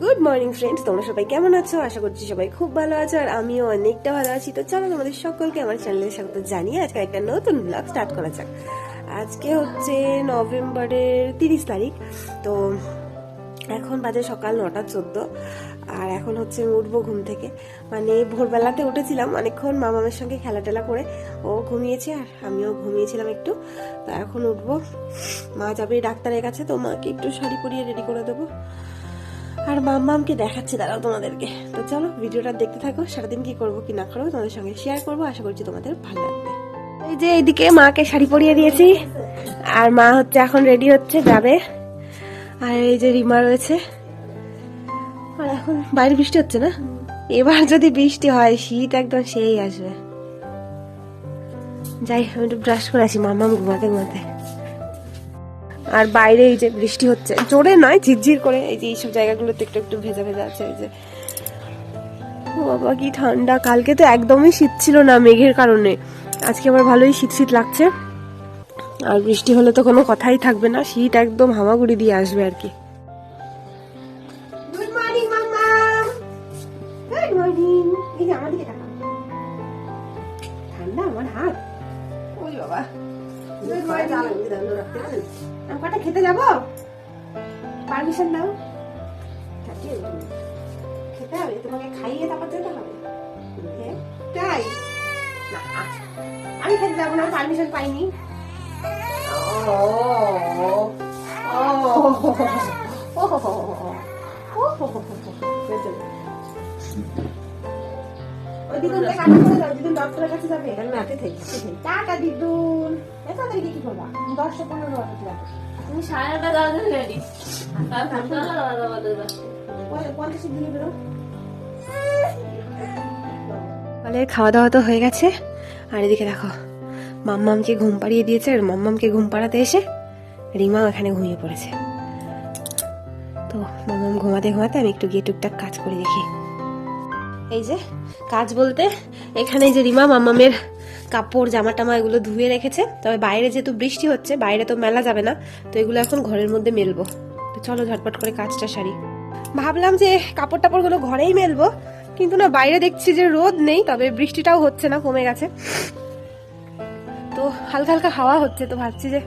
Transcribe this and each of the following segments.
Good morning friends তোমরা সবাই কেমন আছো? আশা করছি সবাই খুব ভালো আছো আর আমিও অনেকটা ভালো আছি। তো চলো তোমাদের সকলকে আমার চ্যানেলে স্বাগত জানিয়ে আজকে একটা নতুন ব্লগ স্টার্ট করা যাক। আজকে হচ্ছে নভেম্বরের তিরিশ তারিখ। তো এখন বাজে সকাল নটা চোদ্দ। আর এখন হচ্ছে উঠবো ঘুম থেকে। মানে ভোরবেলাতে উঠেছিলাম, অনেকক্ষণ মামামের সঙ্গে খেলা টেলা করে ও ঘুমিয়েছে আর আমিও ঘুমিয়েছিলাম একটু। তো এখন উঠবো। মা যাবে ডাক্তারের কাছে, তো মাকে একটু শাড়ি পরিয়ে রেডি করে দেবো। আর মাম্মামকে দেখাচ্ছি, দাঁড়াও তোমাদেরকে। তো চলো, ভিডিওটা দেখতে থাকো, সারাদিন কি করব, কি না করব, তোমাদের সঙ্গে শেয়ার করব, আশা করছি তোমাদের ভালো লাগবে। এই যে এইদিকে মাকে শাড়ি পরিয়ে দিয়েছি, আর মা হচ্ছে এখন রেডি হচ্ছে, যাবে। আর এই যে রিমা রয়েছে। আর এখন বাইরে বৃষ্টি হচ্ছে না? এবার যদি বৃষ্টি হয়, শীত একদম সেই আসবে। যাই আমি একটু ব্রাশ করে আসি মাম্মাম ঘুমাতে ঘুমাতে। আর বাইরে এই যে বৃষ্টি হচ্ছে, জোরে নয়, ঝিরঝির করে এই যে এইসব জায়গাগুলোতে একটু একটু ভেজা ভেজা আছে এই যে। ও বাবা, কি ঠান্ডা। কালকে তো একদমই শীত ছিল না মেঘের কারণে। আজকে আবার ভালোই শীত শীত লাগছে। আর বৃষ্টি হলে তো কোনো কথাই থাকবে না, শীত একদম হামাগুড়ি দিয়ে আসবে আর কি। তোমাকে খাইয়ে তারপর যেতে হবে হ্যাঁ? তাই আচ্ছা। আমি খেতে যাব না পারমিশন পাইনি টাকা দিদুন কি দশটা হাতে তুমি সাড়ে পঞ্চাশের দিকে বেরো সকালের খাওয়া দাওয়া তো হয়ে গেছে। আর এদিকে দেখো, মাম্মামকে ঘুম পাড়িয়ে দিয়েছে আর মাম্মামকে ঘুম পাড়াতে এসে রিমাও এখানে ঘুমিয়ে পড়েছে। তো মাম্মাম ঘুমাতে ঘুমাতে আমি একটু গিয়ে টুকটাক কাজ করে দেখি। এই যে, কাজ বলতে এখানে যে রিমা মাম্মামের কাপড় জামা টামা এগুলো ধুয়ে রেখেছে। তবে বাইরে যেহেতু বৃষ্টি হচ্ছে, বাইরে তো মেলা যাবে না, তো এগুলো এখন ঘরের মধ্যে মেলবো। তো চলো ঝটপট করে কাজটা সারি। ভাবলাম যে কাপড় টাপড়গুলো ঘরেই মেলবো কিন্তু না, বাইরে দেখছি যে রোদ নেই, তবে বৃষ্টিটাও হচ্ছে না, কমে গেছে। তো হালকা হালকা হাওয়া হচ্ছে, তো ভাবছি যে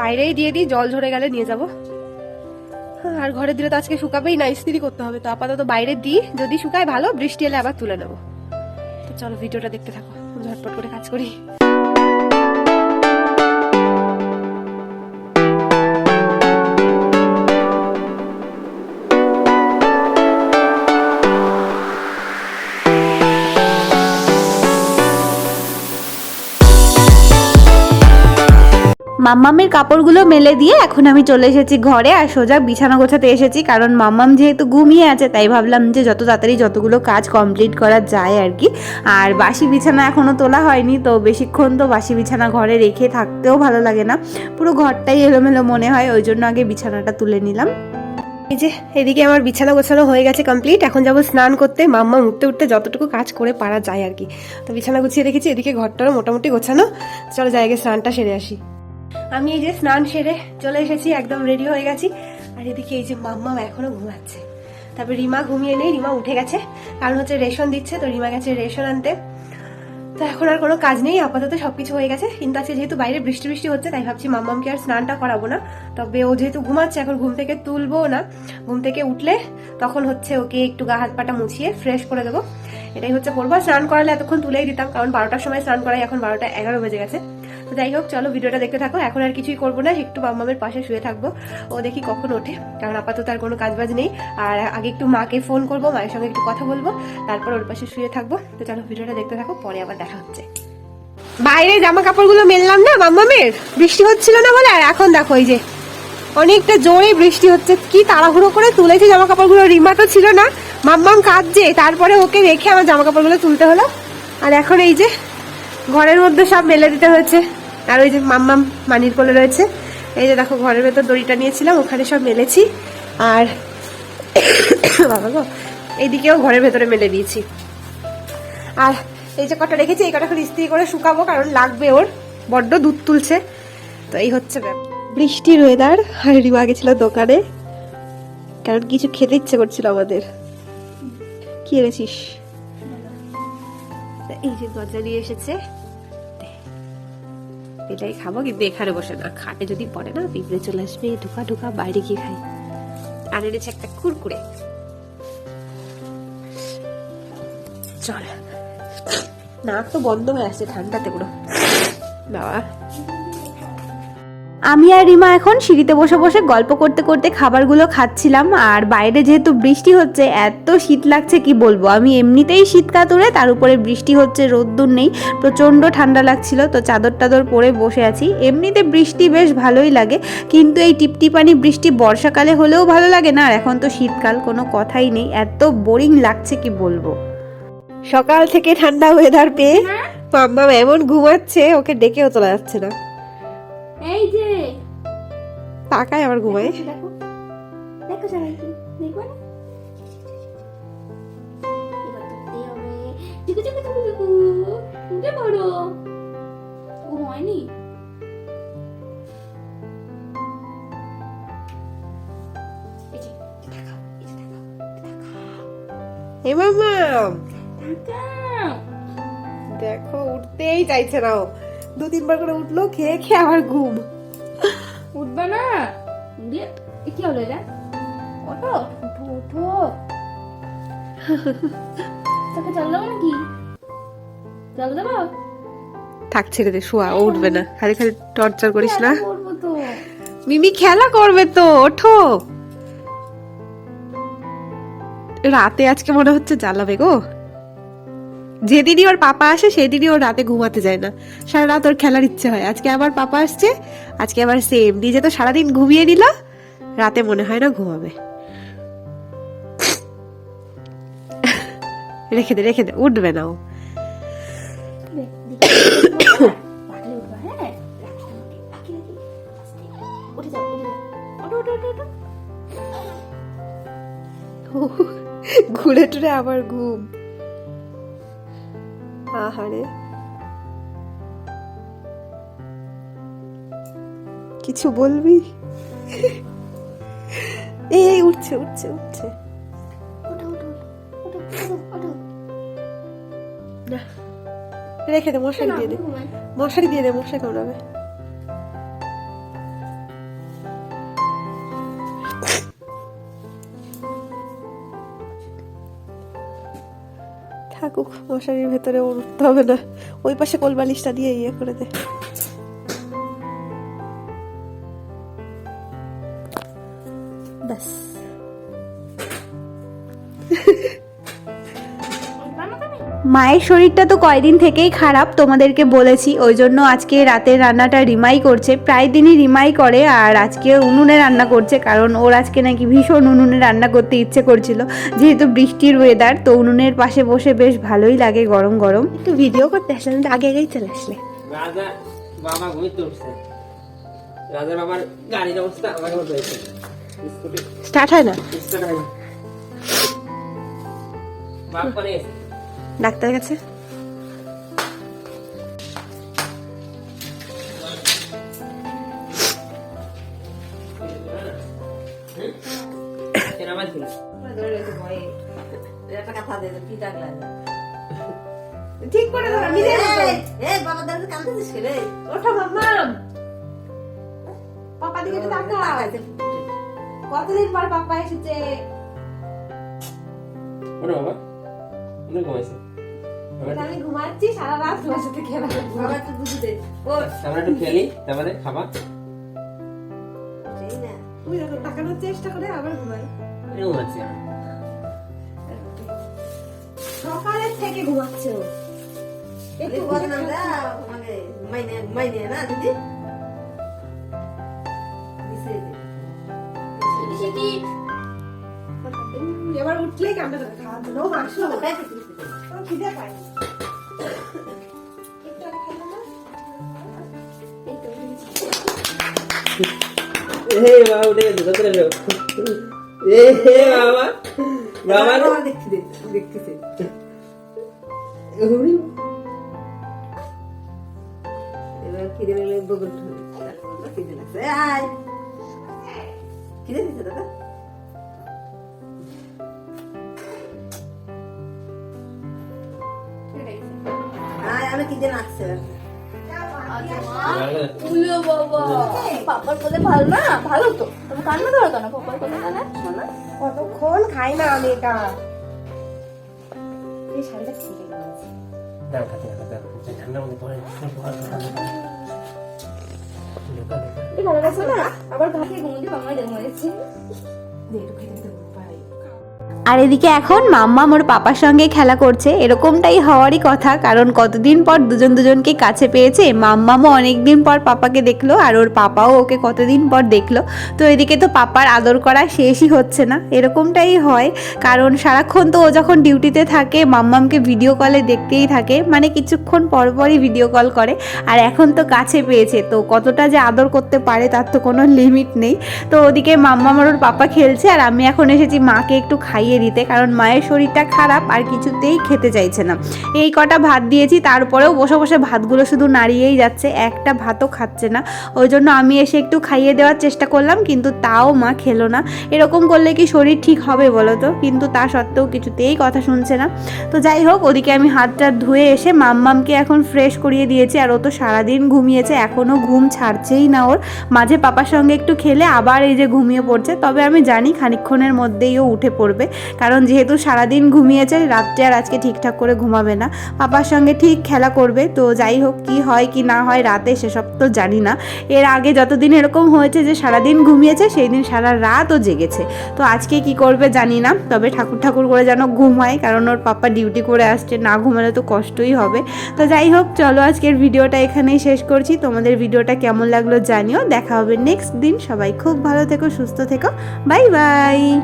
বাইরেই দিয়ে দিই, জল ঝরে গেলে নিয়ে যাব। আর ঘরে দিলে তো আজকে শুকাবেই না, ইস্ত্রি করতে হবে, তো আপাতত বাইরে দিই, যদি শুকায় ভালো, বৃষ্টি এলে আবার তুলে নেব। তো চলো, ভিডিওটা দেখতে থাকো, ঝটপট করে কাজ করি। মাম্মামের কাপড়গুলো মেলে দিয়ে এখন আমি চলে এসেছি ঘরে আর সোজা বিছানা গোছাতে এসেছি, কারণ মাম্মাম যেহেতু ঘুমিয়ে আছে, তাই ভাবলাম যে যত তাড়াতাড়ি যতগুলো কাজ কমপ্লিট করা যায় আর কি। আর বাসি বিছানা এখনও তোলা হয়নি, তো বেশিক্ষণ তো বাসি বিছানা ঘরে রেখে থাকতেও ভালো লাগে না। পুরো ঘরটাই এলোমেলো মনে হয়, ওই জন্য আগে বিছানাটা তুলে নিলাম। এই যে, এদিকে আমার বিছানা গোছানো হয়ে গেছে কমপ্লিট এখন যাব স্নান করতে। মাম্মা উঠতে উঠতে যতটুকু কাজ করে পারা যায় আর কি। তো বিছানা গুছিয়ে রেখেছি, এদিকে ঘরটারও মোটামুটি গোছানো। চলো আগে স্নানটা সেরে আসি। আমি এই যে স্নান সেরে চলে এসেছি, একদম রেডি হয়ে গেছি। আর এদিকে এই যে মাম্মা এখনও ঘুমাচ্ছে। তারপর রিমা ঘুমিয়ে নেই, রিমা উঠে গেছে। কারণ হচ্ছে রেশন দিচ্ছে, তো রিমা গেছে রেশন আনতে। তো এখন আর কোনো কাজ নেই, আপাতত সবকিছু হয়ে গেছে। কিন্তু আজকে যেহেতু বাইরে বৃষ্টি বৃষ্টি হচ্ছে, তাই ভাবছি মাম্মামকে আর স্নানটা করাবো না। তবে ও যেহেতু ঘুমাচ্ছে, এখন ঘুম থেকে তুলবো না। ঘুম থেকে উঠলে তখন হচ্ছে ওকে একটু গা হাত পাটা মুছিয়ে ফ্রেশ করে দেবো। এটাই হচ্ছে করব। স্নান করালে এতক্ষণ তুলেই দিতাম, কারণ বারোটার সময় স্নান করাই এখন বারোটা এগারো বেজে গেছে। তো যাই হোক, চলো ভিডিওটা দেখতে থাকো। এখন আর কিছুই করব না, একটু মাম্মামের পাশে শুয়ে থাকব। ও দেখি কখন ওঠে, কারণ আপাতত আর কোনো কাজ বাজ নেই। আর আগে একটু মাকে ফোন করব, মায়ের সঙ্গে একটু কথা বলব, তারপর ওর পাশে শুয়ে থাকব। তো চলো ভিডিওটা দেখতে থাকো, পরে আবার দেখা হচ্ছে। বাইরে জামা কাপড়গুলো মেললাম না মাম্মামের বৃষ্টি হচ্ছিল না বলে? আর এখন দেখো এই যে, অনেকটা জোরে বৃষ্টি হচ্ছে। কি তাড়াহুড়ো করে তুলেছি জামা কাপড়গুলো রিমা তো ছিল না। মাম্মাম কাঁদছে, তারপরে ওকে রেখে আমার জামা কাপড়গুলো তুলতে হলো। আর এখন এই যে, ঘরের মধ্যে সব মেলে দিতে হয়েছে। আর ওই যে মাম্মাম মানির কোলে রয়েছে। এই যে দেখো, ঘরের ভেতর দড়িটা নিয়েছিলাম, ওখানে সব মেলেছি। আর বাবা গো, এইদিকেও ঘরের ভেতরে মেলে দিয়েছি। আর এই যে কটা রেখেছি, এই কটা করে ইস্ত্রি করে শুকাবো, কারণ লাগবে ওর। বড্ড দুধ তুলছে। তো এই হচ্ছে বৃষ্টির ওয়েদার আর রিমা গেছিল দোকানে। কারণ কিছু খেতে ইচ্ছে করছিল আমাদের। কি এনেছিস? এই যে গজা নিয়ে এসেছে। এটাই খাব, কিন্তু এখানে বসে না। খাটে যদি পড়ে না পিঁপড়ে চলে আসবে ঢুকা ঢুকা বাইরে গিয়ে খাই। আর এনেছে একটা কুরকুরে। চল। নাক তো বন্ধ হয়ে আসছে ঠান্ডাতে পুরো। বাবা। আমি আর রিমা এখন সিঁড়িতে বসে বসে গল্প করতে করতে খাবারগুলো খাচ্ছিলাম আর বাইরে যেহেতু বৃষ্টি হচ্ছে এত শীত লাগছে কি বলব? আমি এমনিতেই শীত কাতুরে তার উপরে বৃষ্টি হচ্ছে রোদ্দুর নেই প্রচণ্ড ঠান্ডা লাগছিল তো চাদর টাদর পরে বসে আছি। এমনিতে বৃষ্টি বেশ ভালোই লাগে কিন্তু এই টিপটিপানি বৃষ্টি বর্ষাকালে হলেও ভালো লাগে না আর এখন তো শীতকাল কোনো কথাই নেই এত বোরিং লাগছে কি বলব? সকাল থেকে ঠান্ডা ওয়েদার পেয়ে মাম্মা এমন ঘুমাচ্ছে ওকে ডেকেও তোলা যাচ্ছে না। এই যে। তাকায় আবার ঘুমায়। দেখো দেখো। সবাইকে দেখো না। চুকু চুকু চুকু চুকু উঠে পড়ো। ও হয়নি দেখো উঠতেই চাইছে না ও। দু তিনবার করে উঠল খেয়ে খেয়ে আবার ঘুম। উঠবে না? দিয়ে কি হলো এটা? ওঠো ওঠো ওঠো তোকে জল দেবো নাকি? জল দেবো? থাক ছেড়ে দে শোয়া ও উঠবে না। খালি খালি টর্চার করিস না। মিমি খেলা করবে তো ওঠো। রাতে আজকে মনে হচ্ছে জ্বালাবে গো। যেদিনই ওর পাপা আসে সেদিনই ওর রাতে ঘুমাতে যায় না। সারা রাত ওর খেলার ইচ্ছে হয়। আজকে আবার পাপা আসছে আজকে আবার সেম নিজে তো সারাদিন ঘুমিয়ে নিল রাতে মনে হয় না ঘুমাবে। রেখে দে রেখে দে উঠবে না ও। ঘুরে টুরে আবার রাখি আহারে কিছু বলবি? এই উঠছে উঠছে উঠছে। রেখে দে মশারি দিয়ে দে। মশারি দিয়ে দে মশাই কামড়াবে। মশারির ভেতরে উঠতে হবে না। ওই পাশে কোল বালিশটা দিয়ে ইয়ে করে দে। মায়ের শরীরটা তো কয়দিন থেকেই খারাপ তোমাদেরকে বলেছি। ওই জন্য আজকে রাতের রান্নাটা রিমাই করছে। প্রায় দিনই রিমাই করে আর আজকে উনুনে রান্না করছে কারণ ওর আজকে নাকি ভীষণ উনুনে রান্না করতে ইচ্ছে করছিল। যেহেতু বৃষ্টির ওয়েদার তো উনুনের পাশে বসে বেশ ভালোই লাগে গরম গরম। একটু ভিডিও করতে আসলে আগে আগেই চলে আসলে। রাজা বাবা ঘুমিয়ে উঠছে রাজার বাবার গাড়ির অবস্থা আমার মতো হয়েছে স্টার্ট হয় না? স্টার্ট হয় না। বাপ করে গেছে। ডাক্তারের কাছে? ঠিক করে ধরো নিজের এই বাবা দাদা কাঁদতেছিস রে ওঠো মাম্মাম পাপা দিকে একটু তাকাও। কতদিন পর পাপা এসেছে? ওরে বাবা। অনেক ঘুমাইছে আমি ঘুমাচ্ছি সারা রাত তোমার সাথে খেলা। বাবা একটু বুঝি ও আমরা একটু খেলি তারপরে খাবা। না তুমি যখন তাকানোর চেষ্টা করে আবার ঘুমাই। ঘুমাচ্ছি সকালের থেকে ঘুমাচ্ছে ও। একটু বদনাম দাও মানে মাইনে মাইনে না দিদি? এবার উঠলেই কান্না করে খাওয়ার জন্য মাংস। খিদে। এই বাবা উঠে গেছে এ হে বাবা বাবা বাবা দেখতেছে। এবার খিদে লাগলে বগল খিদে লাগছে। আয় খিদে দিছে দাদা? কোলে না? না শোনা। কতক্ষণ খাই না আমি এটা? এই শাড়িটা ছিঁড়ে গেছে দাঁড়া খাতে খাতে ঠান্ডার মধ্যে পরে এই ভালো লাগছে না? আবার ভাতে ঘুমোতে মামাই দেখে একটু খেতে আর এদিকে এখন মাম্মা ওর পাপার সঙ্গে খেলা করছে। এরকমটাই হওয়ারই কথা, কারণ কতদিন পর দুজন দুজনকে কাছে পেয়েছে, মাম্মামও অনেকদিন পর পাপাকে দেখল আর ওর পাপাও ওকে কতদিন পর দেখল। তো এদিকে তো পাপার আদর করা শেষই হচ্ছে না। এরকমটাই হয়, কারণ সারাক্ষণ তো ও যখন ডিউটিতে থাকে, মাম্মামকে ভিডিও কলে দেখতেই থাকে মানে কিছুক্ষণ পর পরই ভিডিও কল করে, আর এখন তো কাছে পেয়েছে। তো কতটা যে আদর করতে পারে তার তো কোনো লিমিট নেই। তো ওদিকে মাম্মাম আর ওর পাপা খেলছে, আর আমি এখন এসেছি মাকে একটু খাইয়ে দিতে, কারণ মায়ের শরীরটা খারাপ আর কিছুতেই খেতে চাইছে না। এই কটা ভাত দিয়েছি, তারপরেও বসে বসে ভাতগুলো শুধু নাড়িয়েই যাচ্ছে, একটা ভাতও খাচ্ছে না। ওই জন্য আমি এসে একটু খাইয়ে দেওয়ার চেষ্টা করলাম, কিন্তু তাও মা খেলো না। এরকম করলে কি শরীর ঠিক হবে বলো তো? কিন্তু তা সত্ত্বেও কিছুতেই কথা শুনছে না। তো যাই হোক, ওদিকে আমি হাতটা ধুয়ে এসে মাম্মামকে এখন ফ্রেশ করিয়ে দিয়েছি, আর ও তো সারাদিন ঘুমিয়েছে, এখনও ঘুম ছাড়ছেই না ওর। মাঝে পাপার সঙ্গে একটু খেলে আবার এই যে ঘুমিয়ে পড়ছে, তবে আমি জানি খানিক্ষণের মধ্যেই ও উঠে পড়বে। কারণ যেহেতু সারাদিন ঘুমিয়েছে, রাত্রে আর আজকে ঠিকঠাক করে ঘুমাবে না। পাপার সঙ্গে ঠিক খেলা করবে। তো যাই হোক, কি হয় কি না হয় রাতে সেসব তো জানি না। এর আগে যতদিন এরকম হয়েছে যে সারাদিন ঘুমিয়েছে, সেই দিন সারা রাতও জেগেছে। তো আজকে কি করবে জানি না। তবে ঠাকুর ঠাকুর করে যেন ঘুমায়, কারণ ওর পাপা ডিউটি করে আসছে। না ঘুমালে তো কষ্টই হবে। তো যাই হোক, চলো আজকের ভিডিওটা এখানেই শেষ করছি। তোমাদের ভিডিওটা কেমন লাগল জানিও। দেখা হবে নেক্সট দিন। সবাই খুব ভালো থেকো, সুস্থ থেকো। Bye bye!